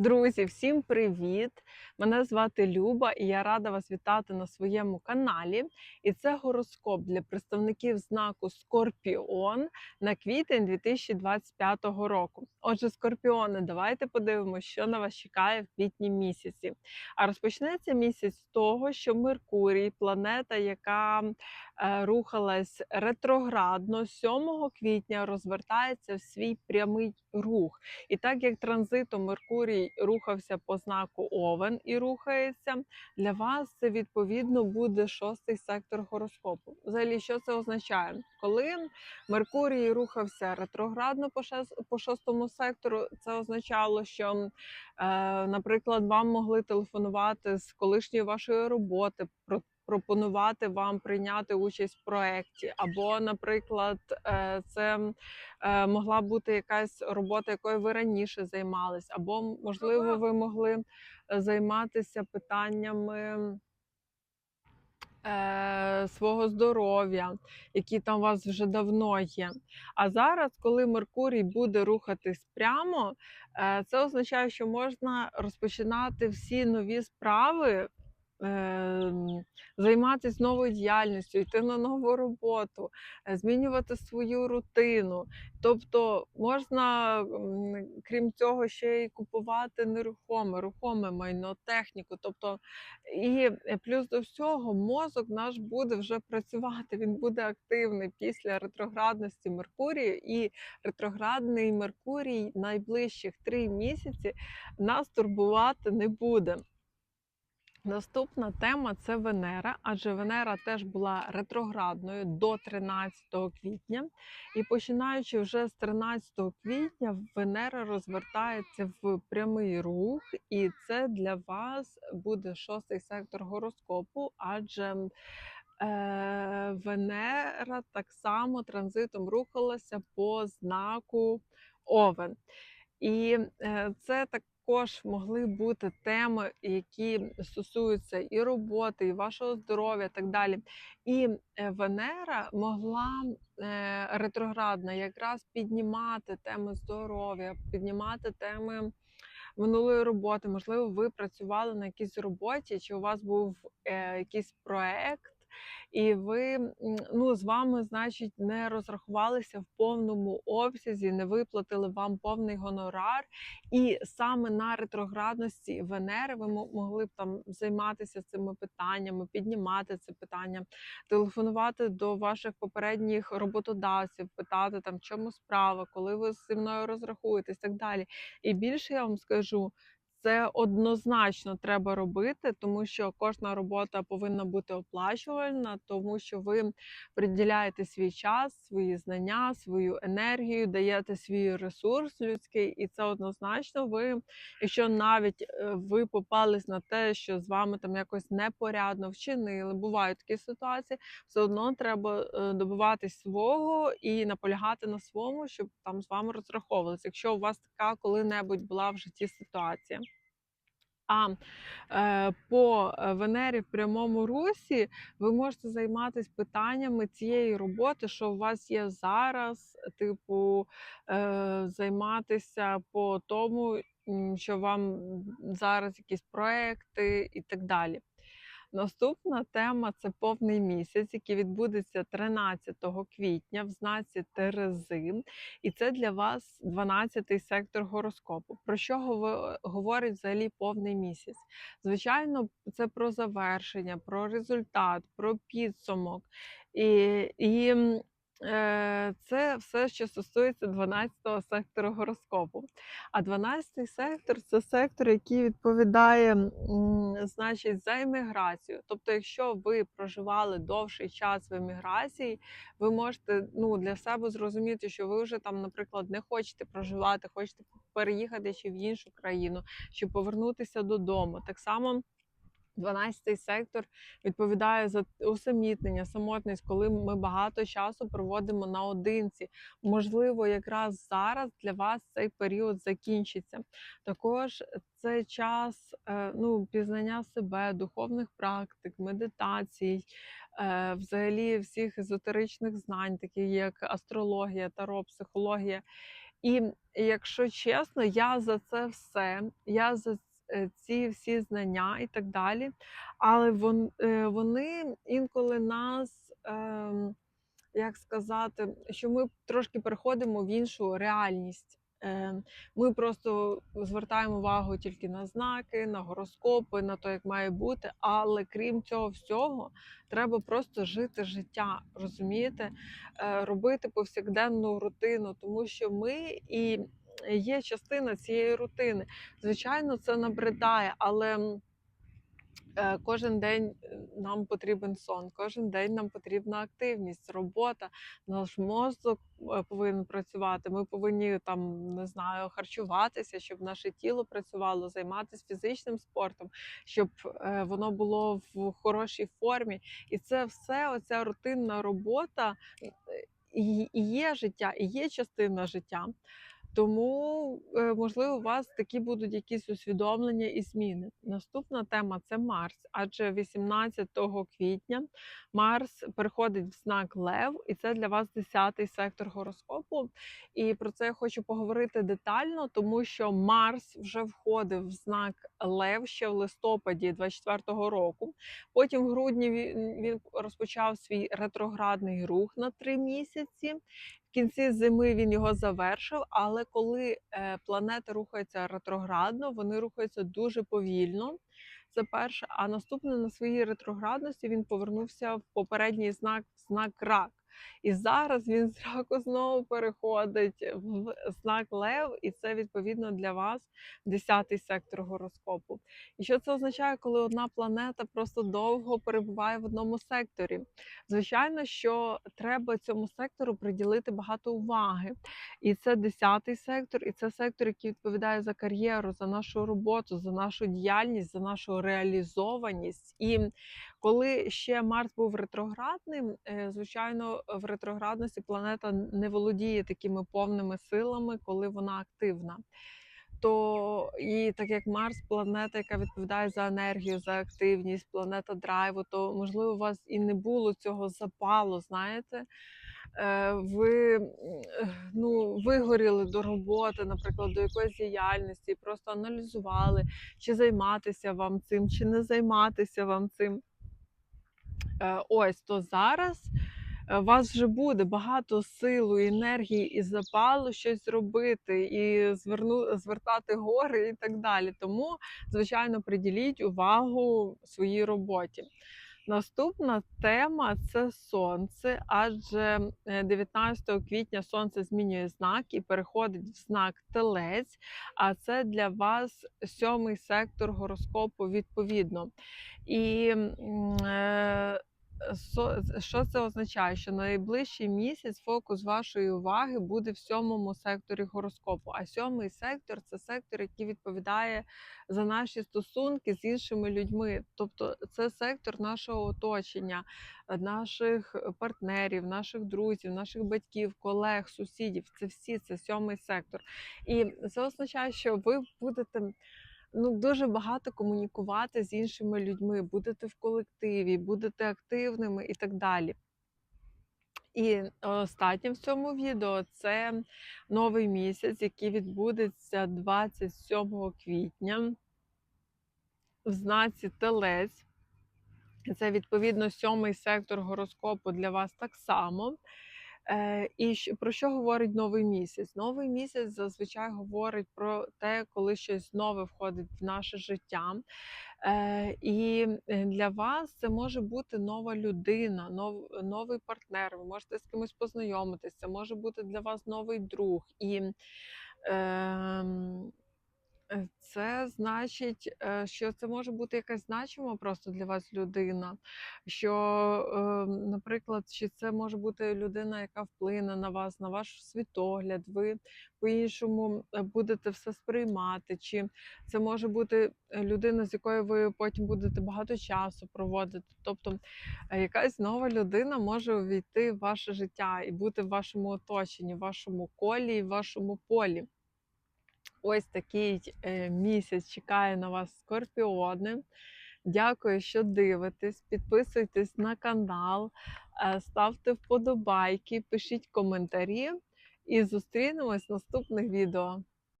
Друзі, всім привіт! Мене звати Люба і я рада вас вітати на своєму каналі. І це гороскоп для представників знаку Скорпіон на квітень 2025 року. Отже, скорпіони, давайте подивимося, що на вас чекає в квітні місяці. А розпочнеться місяць з того, що Меркурій, планета, яка е, рухалась ретроградно, 7 квітня розвертається в свій прямий рух. І так як транзитом Меркурій рухався по знаку Овен і рухається, для вас це відповідно буде шостий сектор гороскопу. Взагалі, що це означає? Коли Меркурій рухався ретроградно по шостому сектору, це означало, що, е, наприклад, вам могли телефонувати з колишньої вашої роботи. про Пропонувати вам прийняти участь в проєкті, або, наприклад, е, це е, могла бути якась робота, якою ви раніше займались, або можливо, ви могли е, займатися питаннями. Свого здоров'я, які там у вас вже давно є. А зараз, коли Меркурій буде рухатись прямо, це означає, що можна розпочинати всі нові справи, займатися новою діяльністю, йти на нову роботу, е, змінювати свою рутину. Тобто можна, крім цього, ще й купувати нерухоме, рухоме майно, техніку. Тобто, і плюс до всього, мозок наш буде вже працювати, він буде активний після ретроградності Меркурію, і ретроградний Меркурій найближчих три місяці нас турбувати не буде. Наступна тема це Венера, адже Венера теж була ретроградною до 13 квітня. І починаючи вже з 13 квітня, Венера розвертається в прямий рух, і це для вас буде шостий сектор гороскопу, адже е, Венера так само транзитом рухалася по знаку Овен. І е, це також могли бути теми, які стосуються і роботи, і вашого здоров'я, і так далі. І е, Венера могла е, ретроградна якраз піднімати теми здоров'я, піднімати теми. Минулої роботи, можливо, ви працювали на якійсь роботі, чи у вас був е, якийсь проект, і ви ну, з вами, значить, не розрахувалися в повному обсязі, не виплатили вам повний гонорар. І саме на ретроградності Венери ви могли б там займатися цими питаннями, піднімати це питання, телефонувати до ваших попередніх роботодавців, питати там, чому справа, коли ви зі мною розрахуєтесь, так далі. І більше я вам скажу. Це однозначно треба робити, тому що кожна робота повинна бути оплачувальна, тому що ви приділяєте свій час, свої знання, свою енергію, даєте свій ресурс людський, і це однозначно. Ви, якщо навіть е, ви попались на те, що з вами там якось непорядно вчинили, бувають такі ситуації, все одно треба е, добиватись свого і наполягати на своєму, щоб там з вами розраховувалися. Якщо у вас така коли-небудь була в житті ситуація. А е, по е, Венері в прямому русі ви можете займатися питаннями цієї роботи, що у вас є зараз, типу е, займатися по тому, що вам зараз якісь проекти і так далі. Наступна тема це повний місяць, який відбудеться 13 квітня в знаці Терези. І це для вас 12-й сектор гороскопу. Про що гово- говорить взагалі повний місяць? Звичайно, це про завершення, про результат, про підсумок. І, і це все, що стосується 12-го сектору гороскопу. А 12-й сектор це сектор, який відповідає значить, за еміграцію. Тобто, якщо ви проживали довший час в еміграції, ви можете ну, для себе зрозуміти, що ви вже там, наприклад, не хочете проживати, хочете переїхати ще в іншу країну, чи повернутися додому. Так само. 12-й сектор відповідає за усамітнення, самотність, коли ми багато часу проводимо наодинці. Можливо, якраз зараз для вас цей період закінчиться. Також це час е, ну, пізнання себе, духовних практик, медитацій, е, взагалі всіх езотеричних знань, такі як астрологія, таро, психологія. І якщо чесно, я за це все, я за ці всі знання і так далі. Але е, вони інколи нас, ем, як сказати, що ми трошки переходимо в іншу реальність. Е, Ми просто звертаємо увагу тільки на знаки, на гороскопи, на те, як має бути. Але крім цього всього, треба просто жити життя, розумієте? Е, Робити повсякденну рутину, тому що ми і є частина цієї рутини. Звичайно, це набридає, але. Е, Кожен день е, нам потрібен сон, кожен день нам потрібна активність, робота. Наш мозок е, повинен працювати. Ми повинні там не знаю харчуватися, щоб наше тіло працювало, займатися фізичним спортом, щоб е, воно було в хорошій формі. І це все, оця рутинна робота е, і є життя, і є частина життя. Тому, е, можливо, у вас такі будуть якісь усвідомлення і зміни. Наступна тема це Марс, адже 18 квітня Марс переходить в знак Лев, і це для вас 10-й сектор гороскопу. І про це я хочу поговорити детально, тому що Марс вже входив в знак Лев ще в листопаді 24-го року. Потім в грудні він, він розпочав свій ретроградний рух на три місяці. Кінці зими він його завершив, але коли е, планети рухаються ретроградно, вони рухаються дуже повільно. Це перше. А наступне на своїй ретроградності він повернувся в попередній знак, знак рак. І зараз він з раку знову переходить в знак Лев, і це відповідно для вас 10-й сектор гороскопу. І що це означає, коли одна планета просто довго перебуває в одному секторі? Звичайно, що треба цьому сектору приділити багато уваги. І це 10-й сектор, і це сектор, який відповідає за кар'єру, за нашу роботу, за нашу діяльність, за нашу реалізованість. І коли ще Марс був ретроградним, е, звичайно, в ретроградності планета не володіє такими повними силами, коли вона активна. То і так як Марс планета, яка відповідає за енергію, за активність, планета драйву, то можливо у вас і не було цього запалу, знаєте. Е, Ви ну, вигоріли до роботи, наприклад, до якоїсь діяльності, просто аналізували, чи займатися вам цим, чи не займатися вам цим. Е, Ось то зараз е, у вас вже буде багато силу, енергії і запалу щось робити, і зверну, звертати гори і так далі. Тому, звичайно, приділіть увагу своїй роботі. Наступна тема це сонце, адже е, 19 квітня сонце змінює знак і переходить в знак Телець. А це для вас сьомий сектор гороскопу відповідно. І е, що це означає? Що найближчий місяць фокус вашої уваги буде в сьомому секторі гороскопу. А сьомий сектор це сектор, який відповідає за наші стосунки з іншими людьми. Тобто це сектор нашого оточення, е, наших партнерів, наших друзів, наших батьків, колег, сусідів. Це всі це сьомий сектор. І це означає, що ви будете ну, дуже багато комунікувати з іншими людьми, будете в колективі, будете активними і так далі. І останнє в цьому відео це новий місяць, який відбудеться 27 квітня в знаці Телець. Це відповідно сьомий сектор гороскопу для вас так само. Е, І про що говорить новий місяць? Новий місяць зазвичай говорить про те, коли щось нове входить в наше життя. Е, І е, для вас це може бути нова людина, новий партнер. Ви можете з кимось познайомитися, це може бути для вас новий друг. І ем, Це значить, е, що це може бути якась значима просто для вас людина. Що, е, наприклад, чи це може бути людина, яка вплине на вас, на ваш світогляд, ви по-іншому е, будете все сприймати, чи це може бути е, людина, з якою ви потім будете багато часу проводити. Тобто е, якась нова людина може увійти в ваше життя і бути в вашому оточенні, в вашому колі, в вашому полі. Ось такий е, місяць чекає на вас скорпіони. Дякую, що дивитесь. Підписуйтесь на канал, е, ставте вподобайки, пишіть коментарі. і зустрінемось в наступних відео.